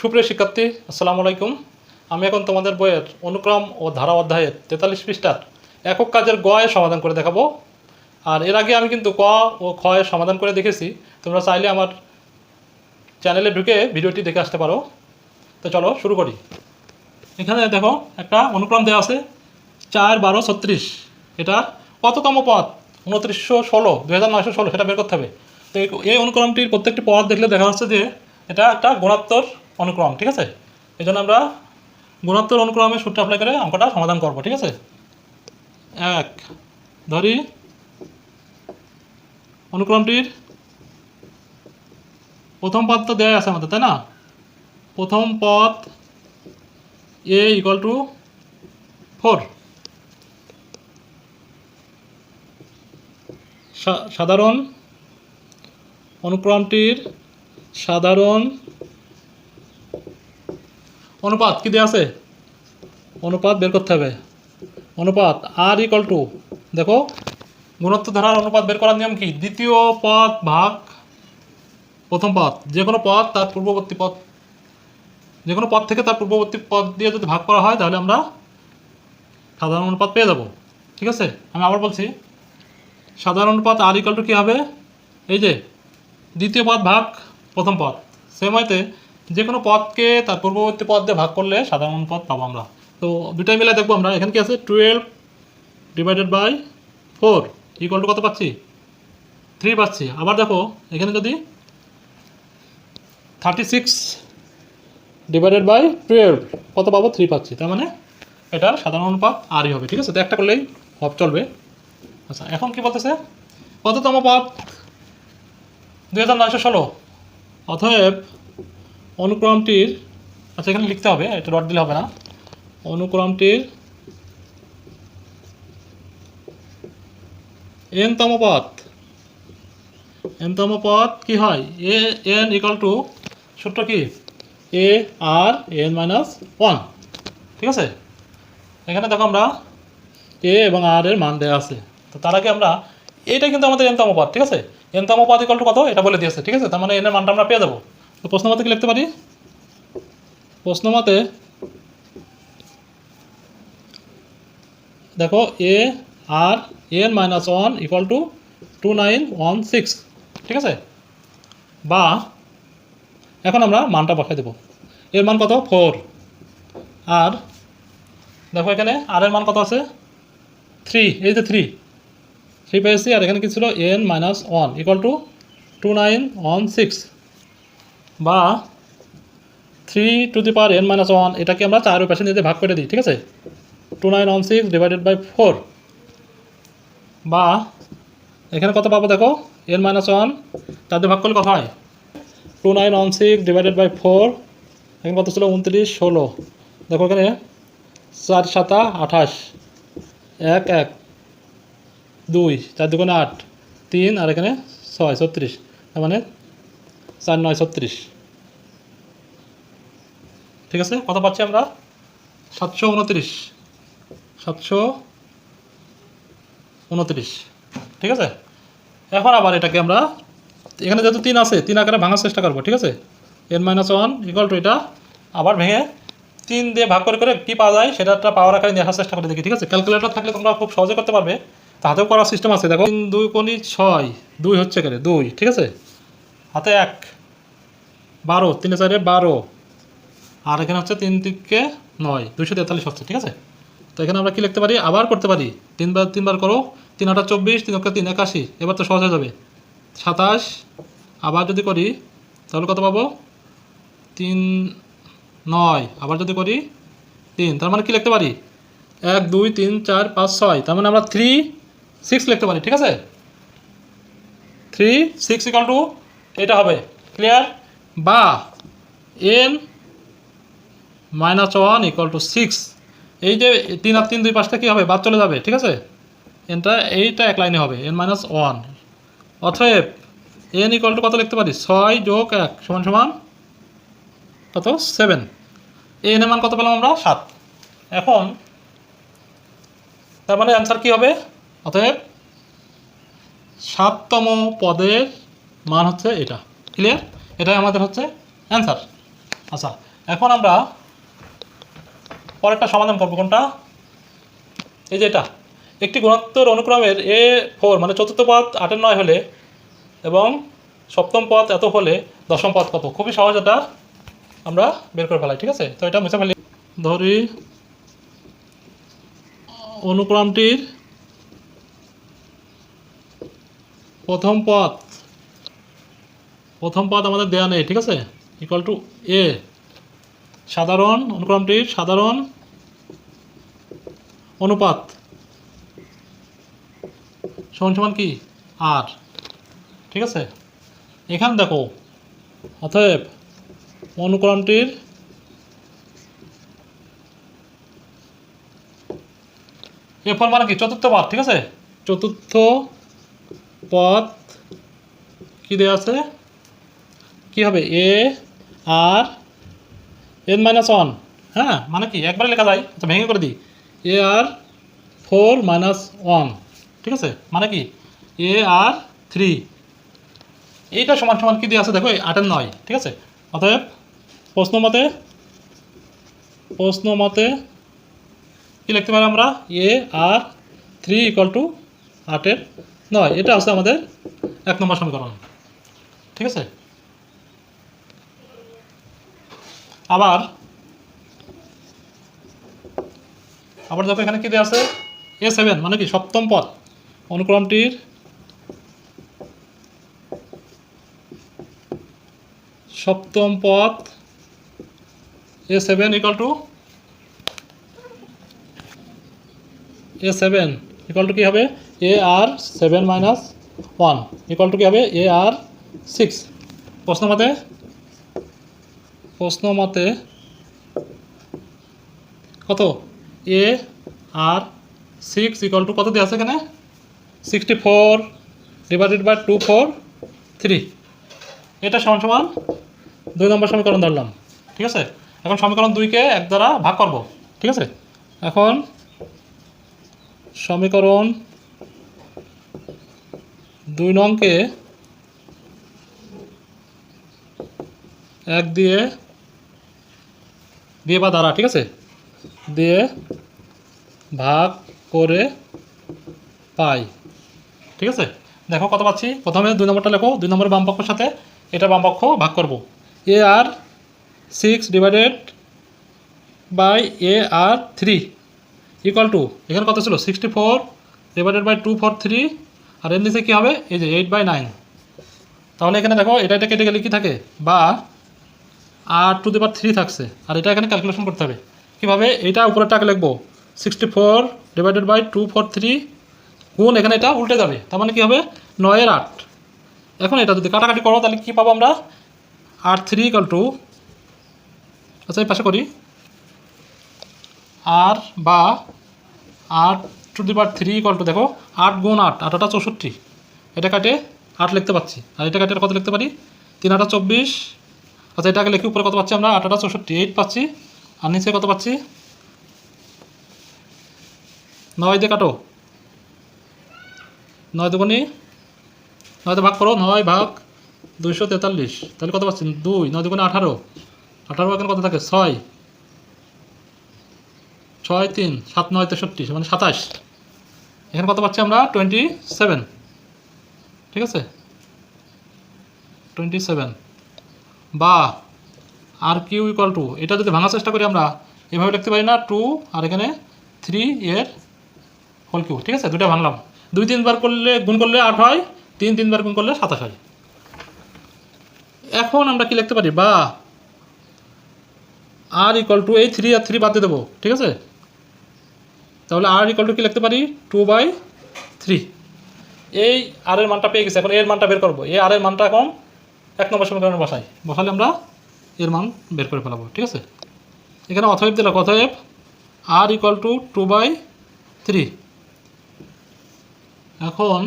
সুপ্রিয় শিক্ষার্থী, আসসালামু আলাইকুম। আমি এখন তোমাদের বইয়ের অনুক্রম ও ধারা অধ্যায়ের তেতাল্লিশ পৃষ্ঠার একক কাজের গ এর সমাধান করে দেখাবো। আর এর আগে আমি কিন্তু ক ও এর সমাধান করে দেখেছি। তোমরা চাইলে আমার চ্যানেলে ঢুকে ভিডিওটি দেখে আসতে পারো। তো চলো শুরু করি। এখানে দেখো, একটা অনুক্রম দেওয়া আছে, চার বারো ছত্রিশ। এটা কততম পদ? উনত্রিশশো ষোলো দু হাজার নয়শো ষোলো, সেটা বের করতে হবে। তো এই- অনুক্রমটির প্রত্যেকটি পথ দেখলে দেখা যাচ্ছে যে এটা একটা গুণাত্মক অনুক্রম, ঠিক আছে? এই জন্য আমরা গুণাত্মক অনুক্রমের সূত্র অ্যাপ্লাই করে অঙ্কটা সমাধান করব, ঠিক আছে? এক, ধরি। অনুক্রমটির প্রথম পদ তো দেওয়া আছে আমাদের, তাই না? প্রথম পদ এ ইকুয়াল টু ফোর সাধারণ অনুক্রমটির সাধারণ অনুপাত কি দেওয়া আছে? অনুপাত বের করতে হবে। অনুপাত আর ইকুয়াল টু দেখো গুণত্ব ধারার অনুপাত বের করার নিয়ম কি? দ্বিতীয় পদ ভাগ প্রথম পদ। যে কোনো পদ তার পূর্ববর্তী পদ, যে কোনো পদ থেকে তার পূর্ববর্তী পদ দিয়ে যদি ভাগ করা হয়, তাহলে আমরা সাধারণ অনুপাত পেয়ে যাব। ঠিক আছে? আমি আবার বলছি, সাধারণ অনুপাত আর ইকাল টু কী হবে? এই যে, দ্বিতীয় পদ ভাগ প্রথম পদ। সেম হয়তে যে কোনো পদকে তার পূর্ববর্তী পদ ভাগ করলে সাধারণ অনুপাত পাবো আমরা। তো দুটাই মিলে দেখব আমরা। এখানে কি আছে? Twelve divided by four equal to কত পাচ্ছি? থ্রি পাচ্ছি। আবার দেখো, এখানে যদি thirty six divided by twelve কত পাবো? থ্রি পাচ্ছি। তার মানে এটার সাধারণ অনুপাত আরই হবে। ঠিক আছে? তো একটা করলেই হব চলবে। আচ্ছা এখন কি বলতেছে? কততম পদ? দুই হাজার নয়শো ষোলো। অতএব অনুক্রমটির আচ্ছা এখানে লিখতে হবে এটা ডট দিলে হবে না। অনুক্রমটির এনতম পদ এনতম পথ কি হয়? এ এন ইকাল টু সূত্র কি? A r n minus one ঠিক আছে? এখানে দেখো আমরা এ এবং আর এর মান দেওয়া আছে। তো তার আগে আমরা এটা কিন্তু আমাদের এনতম পদ ঠিক আছে? এনতম পদ ইকাল টু কত? এটা বলে দিয়েছে, ঠিক আছে? তার মানে এনের মানটা আমরা পেয়ে যাব। তো প্রশ্ন মতে কি লিখতে পারি? প্রশ্ন মতে দেখো a r n minus one equal to two nine one six ঠিক আছে? বা এখন আমরা মানটা বসাই দেবো। এর মান কত? ফোর আর দেখো এখানে আর এর মান কত আছে? থ্রি এই যে থ্রি থ্রি পেয়েছি, আর এখানে কি ছিল? N minus one equal to two nine one six বা three to the power n minus one এটাকে আমরা চারের পাশে নিতে ভাগ করে দিই, ঠিক আছে? Two nine one six divided by four বা এখানে কত পাবো দেখো? এন মাইনাস ওয়ান তাদের ভাগ করলে কত হয়? Two nine one six divided by four এখানে কত ছিল? উনত্রিশ, ষোলো। দেখো এখানে চার সাতা আঠাশ, এক এক, দুই, চার দুগুণে আট, তিন, আর এখানে ছয়, ছত্রিশ। তার মানে চার নয় ছত্রিশ। ঠিক আছে? কত পাচ্ছি আমরা? সাতশো উনত্রিশ। সাতশো উনত্রিশ। ঠিক আছে? এখন আবার এটাকে আমরা, এখানে যেহেতু তিন আছে, তিন আকারে ভাঙার চেষ্টা করব, ঠিক আছে? N minus one equal to এটা। আবার ভেঙে তিন দিয়ে ভাগ করে করে কী পাওয়া যায়, সেটা একটা পাওয়ার আকারে দেখার চেষ্টা করে দেখি, ঠিক আছে? ক্যালকুলেটর থাকলে তোমরা খুব সহজে করতে পারবে। তাতেও করার সিস্টেম আছে, দেখো। তিন দুই কোনি ছয়, দুই হচ্ছে এখানে, দুই, ঠিক আছে? হাতে এক। বারো, তিনে চারে বারো। আর এখানে হচ্ছে তিন তিনকে নয়, দুইশো তেতাল্লিশ হচ্ছে, ঠিক আছে? তো এখানে আমরা কি লিখতে পারি? আবার করতে পারি। তিনবার তিনবার করো। তিন আটা চব্বিশ, তিন অক্ষে তিন একাশি। এবার তো সহজ হয়ে যাবে। সাতাশ। আবার যদি করি, তাহলে কত পাবো? তিন নয়। আবার যদি করি, তিন। তার মানে কি লিখতে পারি? এক, দুই, তিন, চার, পাঁচ, ছয়। তার মানে আমরা থ্রি সিক্স লিখতে পারি, ঠিক আছে? থ্রি সিক্স ইকাল টু এটা হবে ক্লিয়ার বা n minus one equal to six এই যে তিন আর তিন দুই পাঁচটা কী হবে? বাদ চলে যাবে, ঠিক আছে? এনটা এইটা এক লাইনে হবে এন মাইনাস ওয়ান অতএব এন ইকুয়াল টু কত লিখতে পারি? ছয় যোগ এক সমান সমান কত? সেভেন এন এর মান কত পেলাম আমরা? সাত। এখন তার মানে অ্যান্সার কী হবে? অতএব সাততম পদের মান হচ্ছে এটা। ক্লিয়ার এটাই আমাদের হচ্ছে অ্যান্সার আচ্ছা এখন আমরা পরেরটা সমাধান করব কোনটা? এই যে এটা। একটি গুণোত্তর অনুক্রমের এ ফোর মানে চতুর্থ পদ আটের নয় হলে এবং সপ্তম পদ এত হলে দশম পদ কত? খুবই সহজ এটা। আমরা বের করে ফেলাই, ঠিক আছে? তো এটা মুছে ফেলি। ধরি অনুক্রমটির প্রথম পদ প্রথম পদ আমাদের দেয়া নেই, ঠিক আছে? ইকুয়াল টু এ সাধারণ অনুক্রমটির সাধারণ অনুপাত। সমান সমান কি? আর ঠিক আছে? এখানে দেখো, অতএব অনুক্রমটির এ ফল মানে কি? চতুর্থ পদ, ঠিক আছে? চতুর্থ পদ কি দেওয়া আছে? কি হবে? A r n minus one হ্যাঁ মানে কি? একবারে লেখা যায়। আচ্ছা ভেঙে করে দিই। A r four minus one ঠিক আছে? মানে কি? এ আর থ্রি এইটা সমান সমান কি দিয়ে আছে? দেখো আটের নয়। ঠিক আছে? অতএব, প্রশ্ন মতে প্রশ্ন মতে কি লিখতে পারি আমরা? A r three equal to আটের নয়। এটা আছে আমাদের এক নম্বর সমীকরণ। ঠিক আছে? আবার আবার দেখো এখানে কি দেওয়া আছে? এ সেভেন মানে কি? সপ্তম পদ। অনুক্রমটির সপ্তম পদ a seven equal to a seven equal to কী হবে? A r seven minus one equal to কী হবে? এ আর সিক্স প্রশ্ন মতে প্রশ্ন মতে কত? A r six equal to কত দিয়ে আছে এখানে? Sixty four divided by two four three এটা সমান সমান দুই নম্বর সমীকরণ ধরলাম। ঠিক আছে? এখন সমীকরণ দুইকে এক দ্বারা ভাগ করব। ঠিক আছে? এখন সমীকরণ দুই নংকে এক দিয়ে দিয়ে বা দ্বারা, ঠিক আছে? দিয়ে ভাগ করে পাই, ঠিক আছে? দেখো কত পাচ্ছি? প্রথমে দুই নম্বরটা লেখো, দুই নম্বরের বাম পক্ষের সাথে এটা বাম পক্ষ ভাগ করব। A r six divided by a r three equal to এখানে কত ছিল? Sixty four divided by two four three r এর নিচে কী হবে? এই যে এইট বাই নাইন তাহলে এখানে দেখো, এটা এটা কেটে গেলে কী থাকে? বা আর টু দি পার থ্রি থাকছে। আর এটা এখানে ক্যালকুলেশন করতে হবে। কীভাবে? এটা উপরের টাকা লিখব। Sixty four divided by two four three গুণ এখানে এটা উল্টে যাবে। তার মানে কী হবে? নয়ের আট। এখন এটা যদি কাটাকাটি করো, তাহলে কী পাবো আমরা? আট থ্রি ইকাল টু আচ্ছা এই পাশে করি। আর বা আট to the power three equal to দেখো, আট গুণ আট। আট আটা চৌষট্টি। এটা কাটে আট লিখতে পাচ্ছি আর এটা কাটে কত লিখতে পারি? তিন আটা চব্বিশ। আচ্ছা এটাকে লিখে, উপরে কত পাচ্ছি আমরা? আটা চৌষট্টি, এইট পাচ্ছি। আর নিচে কত পাচ্ছি? নয় দিয়ে কাটো। নয় দুগুনি নয় ভাগ করো, নয় ভাগ দুইশো তেতাল্লিশ। তাহলে কত পাচ্ছেন দুই। নয় দুগুণে আঠারো। আঠারো এখানে কত থাকে? ছয়। ছয় তিন, সাত নয় তেষট্টি মানে সাতাশ। এখানে কত পাচ্ছি আমরা? Twenty seven. ঠিক আছে? Twenty seven. বা আর কিউ ইকুয়াল টু এটা যদি ভাঙার চেষ্টা করি আমরা, এভাবে লিখতে পারি না টু আর এখানে থ্রি এর হোল কিউ, ঠিক আছে? দুটা ভাঙলাম। দুই তিনবার করলে, গুণ করলে আট হয়, তিন তিনবার গুণ করলে সাতাশ হয়। এখন আমরা কি লিখতে পারি? বা আর ইকুয়াল টু এই থ্রি আর থ্রি বাদ দিয়ে দেবো, ঠিক আছে? তাহলে আর ইকুয়াল টু কি লিখতে পারি? টু বাই থ্রি এই আর এর মানটা পেয়ে গেছে, এখন এর মানটা বের করব। এই আর এর মানটা এখন এক নম্বর সমীকরণে বসাই। বসালে আমরা এর মান বের করে ফেলাবো, ঠিক আছে? এখানে অথয়েব দিলাম অথয়েব r equal to two by three এখন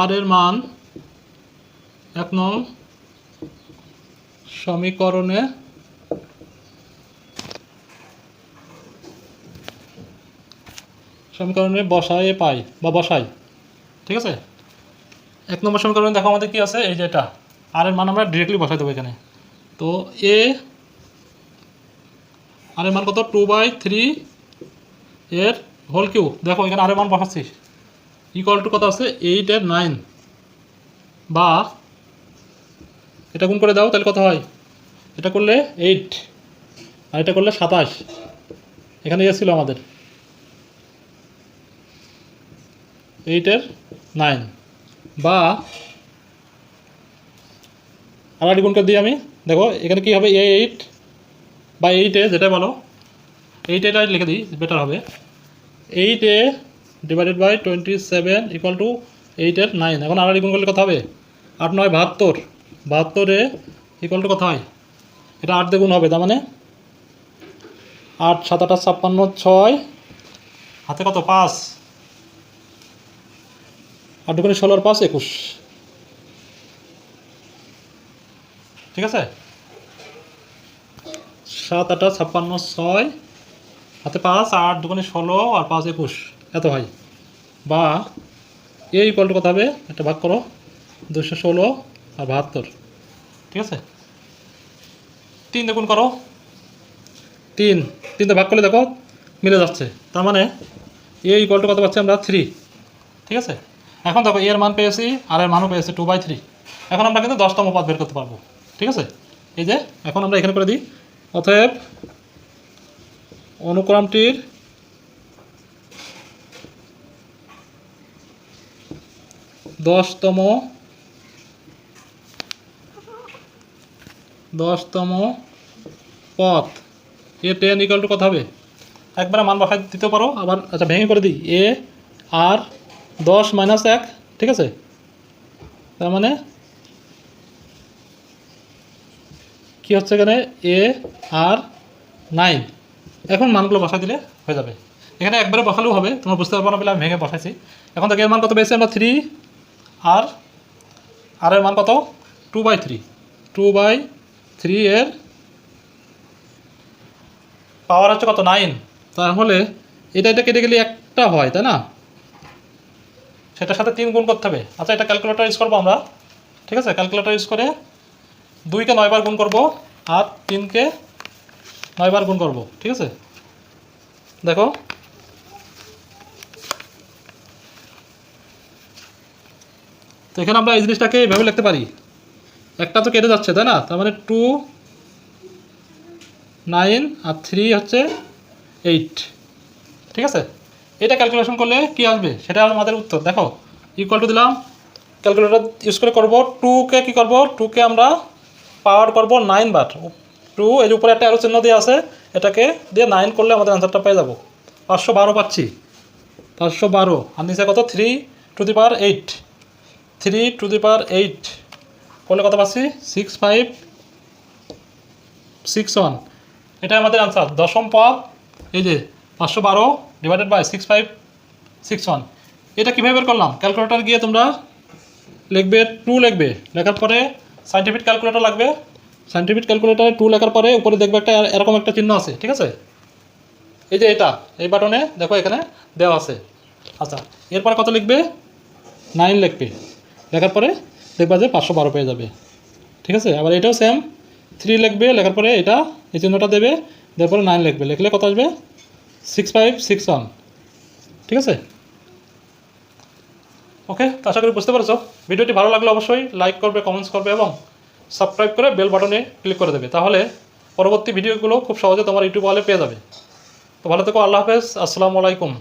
আর এর মান এক নং সমীকরণে সমীকরণে বসায় পাই বা বসাই, ঠিক আছে? এক নম্বর সমীকরণে দেখো আমাদের কী আছে? এই যে এটা। আর এর মান আমরা ডিরেক্টলি বসাই দেবো এখানে। তো এ আর এর মান কত? টু বাই থ্রি এর হোল কিউ দেখো, এখানে আরের মান বসাচ্ছি। ইকুয়াল টু কত আছে? এইট এর নাইন বা এটা গুণ করে দাও, তাহলে কত হয়? এটা করলে এইট আর এটা করলে সাতাশ। এখানে ইয়ে ছিল আমাদের। এইটের নাইন বা আবার গুণ করে দিই আমি, দেখো, এখানে কি হবে? এ এইট বা এইটে যেটা বলো এইট এটা লিখে দিই বেটার হবে। Eight a divided by twenty seven equal to এইটের নাইন এখন আড়াই গুণ করলে কত হবে। আট নয়, বাহাত্তর। বাহাত্তরে ইকুয়াল টু কত হয়? এটা আট দিয়ে গুণ হবে, তার মানে আট, সাত আঠাশ ছাপ্পান্ন, ছয়। হাতে কত? পাঁচ। আট দুগুণে ষোলোর পাঁচ, একুশ। ঠিক আছে? সাত, আটা ছাপ্পান্ন, ছয়, হাতে পাঁচ, আট দুগুণে ষোলো আর পাঁচ, একুশ। এত হয় বা এই ইকুয়াল কথা হবে? একটা ভাগ করো। দুশো ষোলো আর বাহাত্তর। ঠিক আছে? তিন দেখুন করো। তিন। তিনটা ভাগ করলে দেখো, মিলে যাচ্ছে। তার মানে এই ইকুয়াল কথা পাচ্ছি আমরা? থ্রি ঠিক আছে? এখন দেখো এর মান পেয়েছি আর এর মানও পেয়েছি টু বাই থ্রি এখন আমরা কিন্তু দশতম পদ বের করতে পারব, ঠিক আছে? এই যে, এখন আমরা এখানে করে দিই। অতএব, অনুক্রমটির দশতম দশতম পথ এ টেন ইকাল টু কত হবে? একবারে মান বসাই দিতে পারো, আবার আচ্ছা ভেঙে করে দিই। এ আর দশ মাইনাস এক, ঠিক আছে? তার মানে কি হচ্ছে এখানে? এ আর নাইন এখন মানগুলো বসা দিলে হয়ে যাবে। এখানে একবারে বসালেও হবে, তোমরা বুঝতে পারব না বলে আমি ভেঙে বসাইছি। এখন থেকে এর মান কত পেয়েছি আমরা? থ্রি আর আর এর মান কত? Two by three two by three এর পাওয়ার হচ্ছে কত? নাইন তাহলে এটা এটা কেটে গেলে একটা হয়, তাই না? সেটার সাথে তিন গুণ করতে হবে। আচ্ছা এটা ক্যালকুলেটর ইউজ করব আমরা। ঠিক আছে? ক্যালকুলেটর ইউজ করে দুইকে নয়বার গুণ করব আর তিনকে নয়বার গুণ করব। ঠিক আছে? দেখো। তো এখানে আমরা এই জিনিসটাকে এভাবে লিখতে পারি। একটা তো কেটে যাচ্ছে, তাই না? তার মানে টু নাইন আর থ্রি হচ্ছে এইট ঠিক আছে? এটা ক্যালকুলেশন করলে কি আসবে? সেটা আমাদের উত্তর, দেখো। ইকুয়াল টু দিলাম। ক্যালকুলেটর ইউজ করে করব। টুকে কী করব? টুকে আমরা পাওয়ার করব নাইন বার। টু এর উপরে একটা অ্যারো চিহ্ন দিয়ে আছে, এটাকে দিয়ে নাইন করলে আমাদের অ্যান্সারটা পেয়ে যাব। পাঁচশো বারো পাচ্ছি। পাঁচশো বারো। আর নিচে কত? Three to the power eight three to the power eight করলে কত পাচ্ছি? সিক্স ফাইভ সিক্স ওয়ান এটা আমাদের আনসার দশম পদ, এই যে পাঁচশো বারো। Divided by six five six one এটা কীভাবে বের করলাম? ক্যালকুলেটর গিয়ে তোমরা লিখবে টু লিখবে। লেখার পরে সাইন্টিফিক ক্যালকুলেটর লাগবে। সাইন্টিফিক ক্যালকুলেটরে টু লেখার পরে উপরে দেখবে একটা এরকম একটা চিহ্ন আছে, ঠিক আছে? এই যে এটা, এই বাটনে দেখো এখানে দেওয়া আছে। আচ্ছা এরপরে কত লিখবে? নাইন লিখবে। লেখার পরে দেখবা যে পাঁচশো বারো পেয়ে যাবে। ঠিক আছে? আবার এটাও সেম থ্রি লিখবে, লেখার পরে এটা, এই চিহ্নটা দেবে। দেওয়ার পরে নাইন লিখবে। লিখলে কত আসবে? সিক্স ফাইভ সিক্স ওয়ান ঠিক আছে? ওকে আশা করি বুঝতে পারছ। ভিডিওটি ভালো লাগলে অবশ্যই লাইক করবে কমেন্টস করবে এবং সাবস্ক্রাইব করে বেল বাটনে ক্লিক করে দেবে। তাহলে পরবর্তী ভিডিওগুলো খুব সহজে তোমার ইউটিউব ওয়ালে পেয়ে যাবে। তো ভালো থেকো, আল্লাহ হাফেজ। আসসালামু আলাইকুম।